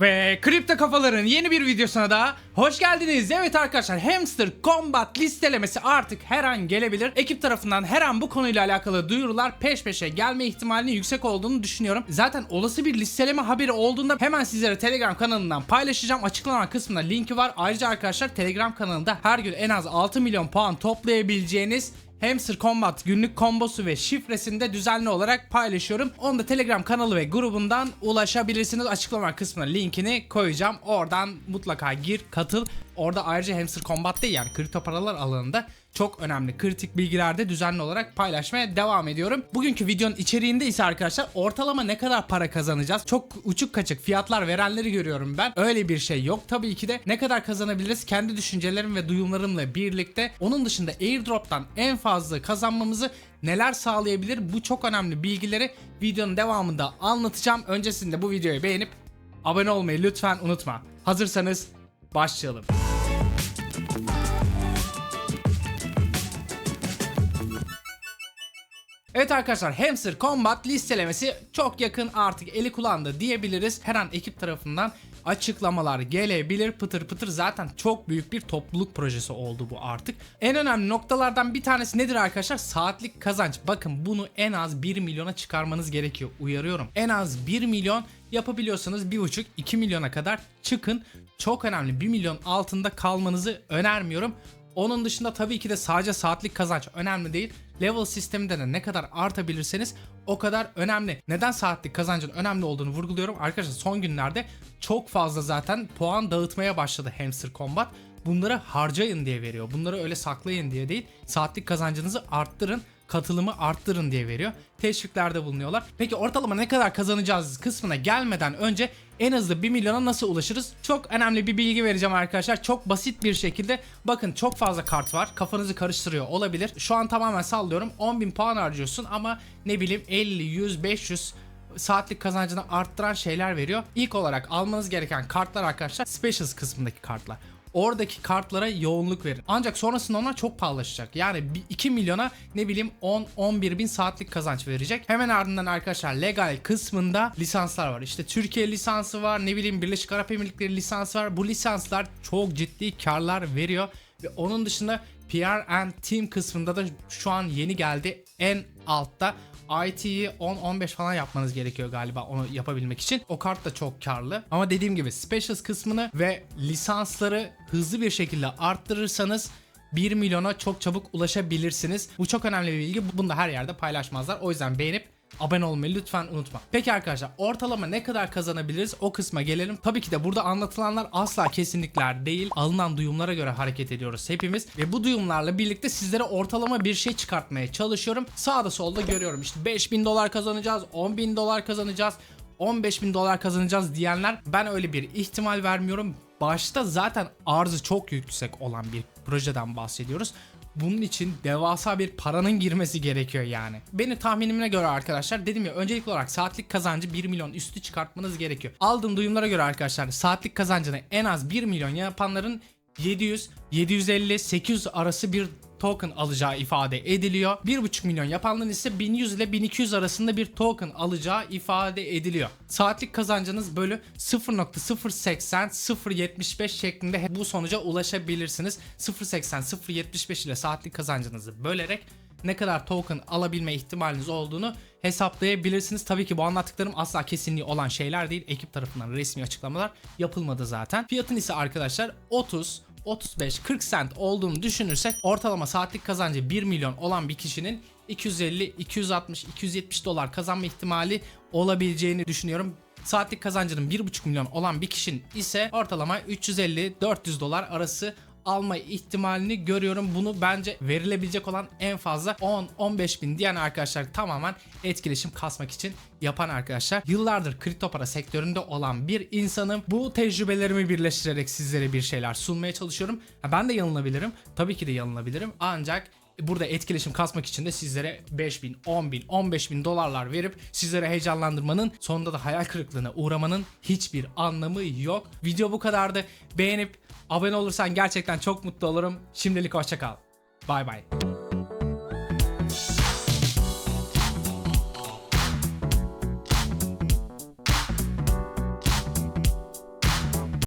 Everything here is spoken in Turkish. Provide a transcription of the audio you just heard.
Ve Kripto Kafaların yeni bir videosuna da hoş geldiniz. Evet arkadaşlar Hamster Combat listelemesi artık her an gelebilir. Ekip tarafından her an bu konuyla alakalı duyurular peş peşe gelme ihtimalinin yüksek olduğunu düşünüyorum. Zaten olası bir listeleme haberi olduğunda hemen sizlere Telegram kanalından paylaşacağım. Açıklama kısmında linki var. Ayrıca arkadaşlar Telegram kanalında her gün en az 6 milyon puan toplayabileceğiniz Hamster Combat günlük kombosu ve şifresini de düzenli olarak paylaşıyorum. Onu da Telegram kanalı ve grubundan ulaşabilirsiniz. Açıklama kısmına linkini koyacağım. Oradan mutlaka gir, katıl. Orada ayrıca Hamster Combat değil yani kripto paralar alanında çok önemli kritik bilgilerde düzenli olarak paylaşmaya devam ediyorum. Bugünkü videonun içeriğinde ise arkadaşlar ortalama ne kadar para kazanacağız? Çok uçuk kaçık fiyatlar verenleri görüyorum ben. Öyle bir şey yok. Tabii ki de ne kadar kazanabiliriz kendi düşüncelerim ve duyumlarımla birlikte. Onun dışında airdrop'tan en fazla kazanmamızı neler sağlayabilir? Bu çok önemli bilgileri videonun devamında anlatacağım. Öncesinde bu videoyu beğenip abone olmayı lütfen unutma. Hazırsanız başlayalım. Evet arkadaşlar Hamster Combat listelemesi çok yakın artık eli kulağında diyebiliriz. Her an ekip tarafından açıklamalar gelebilir. Pıtır pıtır zaten çok büyük bir topluluk projesi oldu bu artık. En önemli noktalardan bir tanesi nedir arkadaşlar? Saatlik kazanç. Bakın bunu en az 1 milyona çıkarmanız gerekiyor. Uyarıyorum. En az 1 milyon yapabiliyorsanız 1,5-2 milyona kadar çıkın. Çok önemli 1 milyon altında kalmanızı önermiyorum. Onun dışında tabii ki de sadece saatlik kazanç önemli değil. Level sisteminde de ne kadar artabilirseniz o kadar önemli. Neden saatlik kazancın önemli olduğunu vurguluyorum. Arkadaşlar son günlerde çok fazla zaten puan dağıtmaya başladı Hamster Combat. Bunları harcayın diye veriyor. Bunları öyle saklayın diye değil. Saatlik kazancınızı arttırın katılımı arttırın diye veriyor. Teşviklerde bulunuyorlar. Peki ortalama ne kadar kazanacağız kısmına gelmeden önce en hızlı 1 milyona nasıl ulaşırız? Çok önemli bir bilgi vereceğim arkadaşlar. Çok basit bir şekilde bakın çok fazla kart var. Kafanızı karıştırıyor olabilir. Şu an tamamen sallıyorum. 10.000 puan harcıyorsun ama ne bileyim 50, 100, 500 saatlik kazancını arttıran şeyler veriyor. İlk olarak almanız gereken kartlar arkadaşlar Specials kısmındaki kartlar oradaki kartlara yoğunluk verin. Ancak sonrasında onlar çok pahalaşacak. Yani 2 milyona ne bileyim 10-11 bin saatlik kazanç verecek. Hemen ardından arkadaşlar legal kısmında lisanslar var. İşte Türkiye lisansı var ne bileyim Birleşik Arap Emirlikleri lisansı var. Bu lisanslar çok ciddi karlar veriyor. Ve onun dışında PR and Team kısmında da şu an yeni geldi. En altta IT'yi 10-15 falan yapmanız gerekiyor galiba onu yapabilmek için. O kart da çok karlı. Ama dediğim gibi Specials kısmını ve lisansları hızlı bir şekilde arttırırsanız 1 milyona çok çabuk ulaşabilirsiniz. Bu çok önemli bir bilgi. Bunu da her yerde paylaşmazlar. O yüzden beğenip abone olmayı lütfen unutma. Peki arkadaşlar ortalama ne kadar kazanabiliriz o kısma gelelim. Tabii ki de burada anlatılanlar asla kesinlikler değil. Alınan duyumlara göre hareket ediyoruz hepimiz. Ve bu duyumlarla birlikte sizlere ortalama bir şey çıkartmaya çalışıyorum. Sağda solda görüyorum işte 5000 dolar kazanacağız, 10 bin dolar kazanacağız. 15 bin dolar kazanacağız diyenler ben öyle bir ihtimal vermiyorum. Başta zaten arzı çok yüksek olan bir projeden bahsediyoruz. Bunun için devasa bir paranın girmesi gerekiyor yani. Benim tahminime göre arkadaşlar dedim ya öncelikli olarak saatlik kazancı 1 milyon üstü çıkartmanız gerekiyor. Aldığım duyumlara göre arkadaşlar saatlik kazancını en az 1 milyon yapanların 700, 750, 800 arası bir token alacağı ifade ediliyor. 1.5 milyon yapanların ise 1100 ile 1200 arasında bir token alacağı ifade ediliyor. Saatlik kazancınız bölü 0.080 0.75 şeklinde bu sonuca ulaşabilirsiniz. 0.80 0.75 ile saatlik kazancınızı bölerek ne kadar token alabilme ihtimaliniz olduğunu hesaplayabilirsiniz. Tabii ki bu anlattıklarım asla kesinliği olan şeyler değil. Ekip tarafından resmi açıklamalar yapılmadı zaten. Fiyatın ise arkadaşlar 30 35-40 cent olduğunu düşünürsek ortalama saatlik kazancı 1 milyon olan bir kişinin 250, 260, 270 dolar kazanma ihtimali olabileceğini düşünüyorum. Saatlik kazancının 1,5 milyon olan bir kişinin ise ortalama 350-400 dolar arası alma ihtimalini görüyorum. Bunu bence verilebilecek olan en fazla 10-15 bin diyen arkadaşlar tamamen etkileşim kasmak için yapan arkadaşlar. Yıllardır kripto para sektöründe olan bir insanım. Bu tecrübelerimi birleştirerek sizlere bir şeyler sunmaya çalışıyorum. Ben de yanılabilirim. Tabii ki de yanılabilirim. Ancak burada etkileşim kasmak için de sizlere 5 bin, 10 bin, 15 bin dolarlar verip sizlere heyecanlandırmanın sonunda da hayal kırıklığına uğramanın hiçbir anlamı yok. Video bu kadardı. Beğenip abone olursan gerçekten çok mutlu olurum. Şimdilik hoşça kal. Bay bay.